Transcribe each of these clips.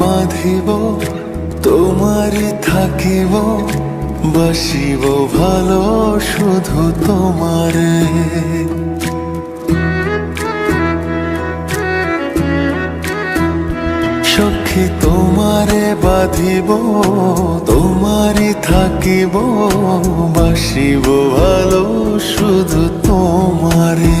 বাঁধিব, তোমারই থাকিব, বাসিব ভালো শুধু তোমারে। সখী তোমারে বাঁধিব, তোমারই থাকিব, বাসিব ভালো শুধু তোমারে।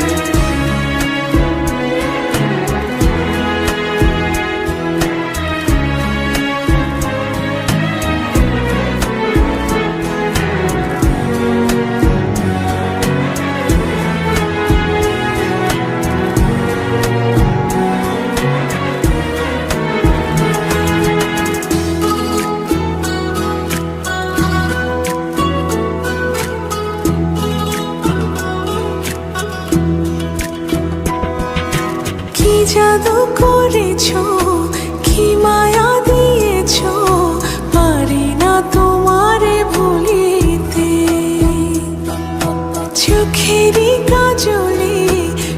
কি জাদু করেছ? কি মায়া দিয়েছ? পারি না তোমারে ভুলিতে। চোখেরই কাজলে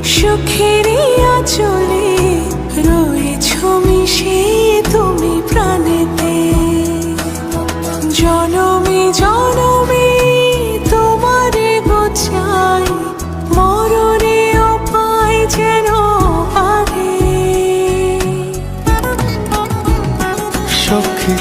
সুখেরই আচলে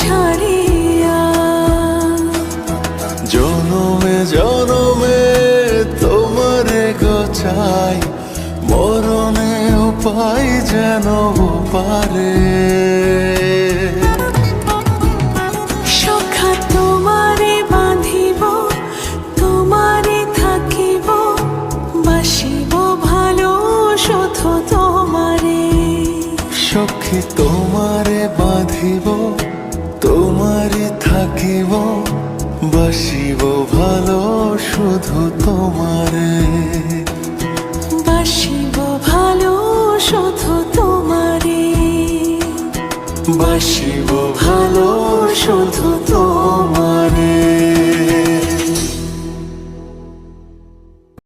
ছাড়িয়া। জনমে জনমে তোমারে গোচাই মরণে উপায় যেন পারে। সখা তোমারে বাঁধিব তোমারে থাকিব বাসিব ভালো শুধু তোমারে। বাসিব ভালো শুধু তোমারে। বাসিব ভালো শুধু তোমারে।